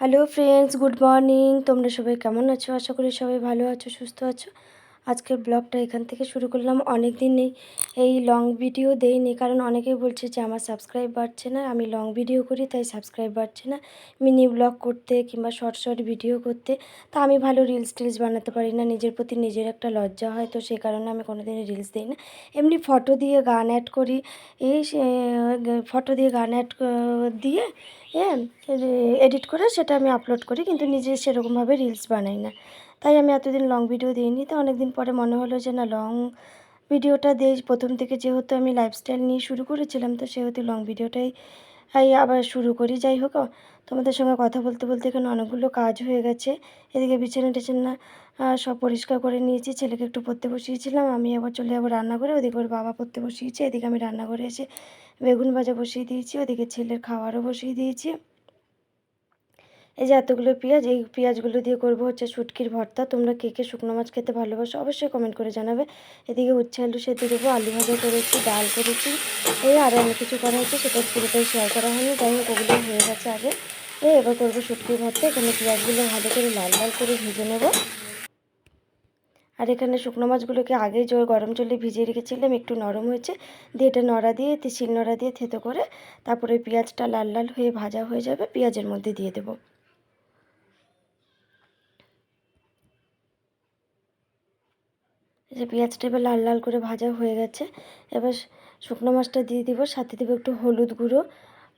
Hello friends good morning তোমরা সবাই কেমন আছো? আশা করি সবাই ভালো আছো, সুস্থ আছো। আজকের ব্লগটা এখান থেকে শুরু করলাম। অনেক দিন এই লং ভিডিও দেইনি, কারণ অনেকেই বলছে যে আমার সাবস্ক্রাইব বাড়ছে না। আমি লং ভিডিও করি, তাই সাবস্ক্রাইব বাড়ছে না। মিনি ব্লগ করতে কিংবা শর্ট শর্ট ভিডিও করতে, তা আমি ভালো রিলস টিলস বানাতে পারি না। নিজের প্রতি নিজের একটা লজ্জা হয়, তো সেই কারণে আমি কোনোদিনই রিলস দিই না। এমনি ফটো দিয়ে গান অ্যাড করি। এই ফটো দিয়ে গান অ্যাড দিয়ে এডিট করে সেটা আমি আপলোড করি, কিন্তু নিজে সেরকমভাবে রিলস বানাই না। তাই আমি এতদিন লং ভিডিও দিইনি, তো অনেকদিন পরে মনে হলো যে না লং ভিডিওটা দিই। প্রথম থেকে যেহেতু আমি লাইফস্টাইল নিয়ে শুরু করেছিলাম, তো সেহেতু লং ভিডিওটাই এই আবার শুরু করি। যাই হোক তোমাদের সঙ্গে কথা বলতে বলতে এখানে অনেকগুলো কাজ হয়ে গেছে। এদিকে বিছানা টিছানা সব পরিষ্কার করে নিয়েছি। ছেলেকে একটু পড়তে বসিয়েছিলাম, আমি আবার চলে যাব রান্না করে ওদিকে ওর বাবা পড়তে বসিয়েছে, এদিকে আমি রান্না করে এসে বেগুন ভাজা বসিয়ে দিয়েছি, ওদিকে ছেলের খাওয়ারও বসিয়ে দিয়েছি। এই যে এতগুলো পেঁয়াজ, এই পেঁয়াজগুলো দিয়ে করব হচ্ছে শুটকির ভর্তা। তোমরা কে কে শুকনো মাছ খেতে ভালোবাসো অবশ্যই কমেন্ট করে জানাবে। এদিকে উচ্ছে আলু সেদ্ধ দেবো, আলু ভাজা করেছি, ডাল করেছি। এই আর অনেক কিছু করা হচ্ছে সেটা পুরোটাই শেয়ার করা হয়নি। যাই হোক ওগুলো হয়ে গেছে আগে। এই এবার করব শুটকির ভর্তা। এখানে পেঁয়াজগুলো ভালো করে লাল লাল করে ভেজে নেব। আর এখানে শুকনো মাছগুলোকে আগেই জল গরম জলে ভিজিয়ে রেখেছিলাম, একটু নরম হয়েছে। দিয়ে এটা নড়া দিয়ে শিল নড়া দিয়ে থেতো করে তারপরে পেঁয়াজটা লাল লাল হয়ে ভাজা হয়ে যাবে, পেঁয়াজের মধ্যে দিয়ে দেবো। যে পেঁয়াজটা এবার লাল লাল করে ভাজা হয়ে গেছে। এবার শুকনো মাছটা দিয়ে দিব, সাথে দেবো একটু হলুদ গুঁড়ো,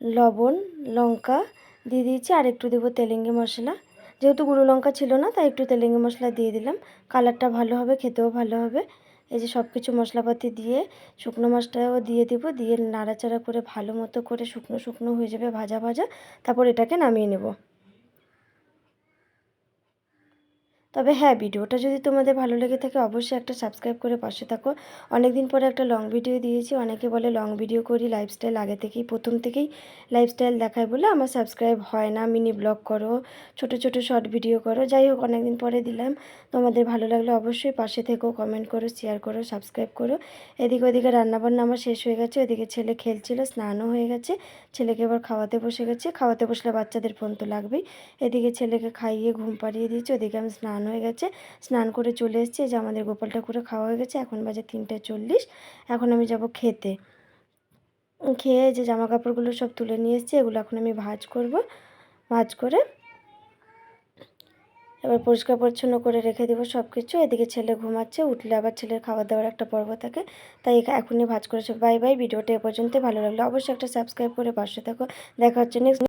লবণ, লঙ্কা দিয়ে দিয়েছি, আর একটু দেবো তেলেঙ্গি মশলা। যেহেতু গুঁড়ো লঙ্কা ছিল না, তাই একটু তেলেঙ্গি মশলা দিয়ে দিলাম। কালারটা ভালো হবে, খেতেও ভালো হবে। এই যে সব কিছু মশলাপাতি দিয়ে শুকনো মাছটাও দিয়ে দিব, দিয়ে নাড়াচাড়া করে ভালো মতো করে শুকনো শুকনো হয়ে যাবে ভাজা ভাজা, তারপর এটাকে নামিয়ে নেব। তবে হ্যাঁ ভিডিওটা যদি তোমাদের ভালো লেগে থাকে অবশ্যই একটা সাবস্ক্রাইব করে পাশে থাকো। অনেক দিন পরে একটা লং ভিডিও দিয়েছি, অনেকে বলে লং ভিডিও করি লাইফস্টাইল আগে থেকেই, প্রথম থেকেই লাইফস্টাইল দেখায় বলে আমার সাবস্ক্রাইব হয় না। মিনি ব্লগ করো, ছোট ছোট শর্ট ভিডিও করো, যাই হোক অনেক দিন পরে দিলাম। তোমাদের ভালো লাগলে অবশ্যই পাশে থেকো কমেন্ট করো শেয়ার করো সাবস্ক্রাইব করো। এদিকে ওদিকে রান্নাবান্না আমার শেষ হয়ে গেছে, ওদিকে ছেলে খেলছিল, স্নানও হয়ে গেছে। ছেলেকে এবার খাওয়াতে বসে গেছে, খাওয়াতে বসলে বাচ্চাদের ফোন তো লাগবেই। এদিকে ছেলেকে খাইয়ে ঘুম পাড়িয়ে দিয়েছি, ওদিকে আমি স্নান স্নান হয়ে গেছে। স্নান করে চলে এসেছি। যে আমাদের গোপালটা করে খাওয়া হয়ে গেছে। এখন বাজে তিনটে চল্লিশ। এখন আমি যাব খেতে। খেয়ে যে জামা কাপড়গুলো সব তুলে নিয়ে এসেছি। এগুলো এখন আমি ভাজ করব। ভাজ করে এবার পরিষ্কার পরিচ্ছন্ন করে রেখে দেবো সব কিছু এদিকে ছেলে ঘুমাচ্ছে। উঠলে আবার ছেলের খাবার দাওয়ার একটা পর্ব থাকে। তাই এখনই ভাজ করেছে। Bye bye. ভিডিওটা এ পর্যন্ত ভালো লাগল অবশ্যই একটা সাবস্ক্রাইব করে পাশে থাকো। দেখা হচ্ছে নেক্সট